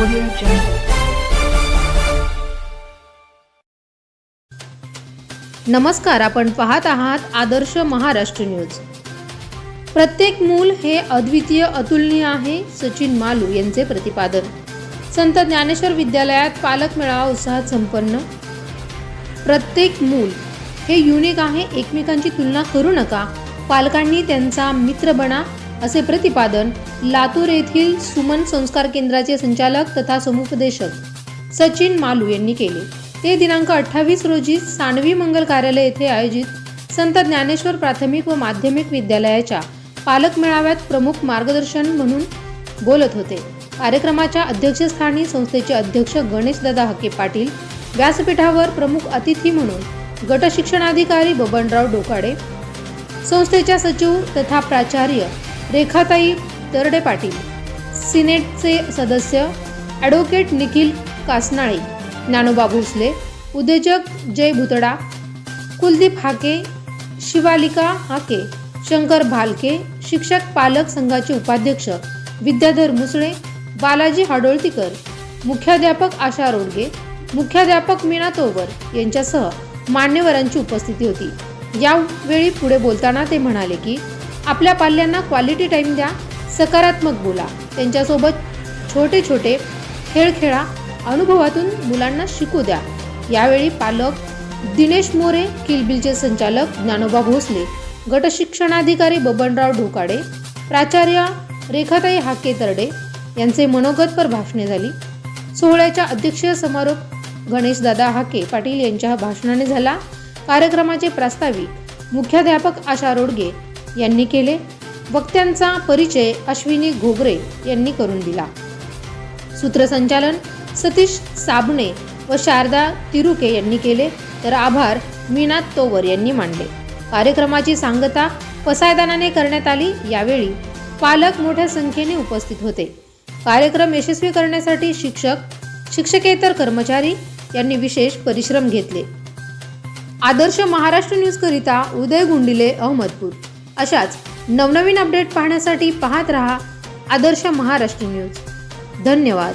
Audio Jungle. नमस्कार आपण पाहत आहात आदर्श महाराष्ट्र न्यूज प्रत्येक मूल हे अद्वितीय अतुलनीय आहे सचिन मालू यांचे प्रतिपादन संत ज्ञानेश्वर विद्यालयात पालक मेळावा उत्साहात संपन्न प्रत्येक मूल हे युनिक आहे एकमेकांची तुलना करू नका पालकांनी त्यांचा मित्र बना असे प्रतिपादन लातूर येथील सुमन संस्कार केंद्राचे संचालक तथा समुपदेशक सचिन मालू यांनी केले. ते दिनांक अठ्ठावीस रोजी सानवी मंगल कार्यालय येथे आयोजित संत ज्ञानेश्वर प्राथमिक व माध्यमिक विद्यालयाच्या पालक मेळाव्यात प्रमुख मार्गदर्शन म्हणून बोलत होते. कार्यक्रमाच्या अध्यक्षस्थानी संस्थेचे अध्यक्ष गणेशदादा हके पाटील व्यासपीठावर प्रमुख अतिथी म्हणून गटशिक्षणाधिकारी बबनराव डोकाडे संस्थेच्या सचिव तथा प्राचार्य रेखाताई तरडे पाटील सिनेटचे सदस्य ॲडव्होकेट निखिल कासनाळे ज्ञानोबा भोसले उद्योजक जय भुतडा कुलदीप हाके शिवालिका हाके शंकर भालके शिक्षक पालक संघाचे उपाध्यक्ष विद्याधर मुसळे बालाजी हाडोळतीकर मुख्याध्यापक आशा रोडगे मुख्याध्यापक मीना तोवर यांच्यासह मान्यवरांची उपस्थिती होती. यावेळी पुढे बोलताना ते म्हणाले की आपल्या पाल्यांना क्वालिटी टाईम द्या सकारात्मक बोला. त्यांच्यासोबत छोटे छोटे खेळ खेळा अनुभवातून मुलांना शिकू द्या. यावेळी पालक दिनेश मोरे किलबिलचे संचालक ज्ञानोबा भोसले गटशिक्षणाधिकारी बबनराव ढोकाडे प्राचार्य रेखाताई हाके तरडे यांचे मनोगतपर भाषणे झाली. सोहळ्याच्या अध्यक्षीय समारोप गणेशदादा हाके पाटील यांच्या भाषणाने झाला. कार्यक्रमाचे प्रास्ताविक मुख्याध्यापक आशा रोडगे यांनी केले. वक्त्यांचा परिचय अश्विनी घोगरे यांनी करून दिला. सूत्रसंचालन सतीश साबणे व शारदा तिरुके यांनी केले. तर आभार मीनाथ तोवर यांनी मांडले कार्यक्रमाची सांगता पसायदानाने करण्यात आली. यावेळी पालक मोठ्या संख्येने उपस्थित होते. कार्यक्रम यशस्वी करण्यासाठी शिक्षक शिक्षकेतर कर्मचारी यांनी विशेष परिश्रम घेतले. आदर्श महाराष्ट्र न्यूजकरिता उदय गुंडिले अहमदपूर. अशाच नवनवीन अपडेट पाहण्यासाठी पाहत रहा आदर्श महाराष्ट्र न्यूज. धन्यवाद.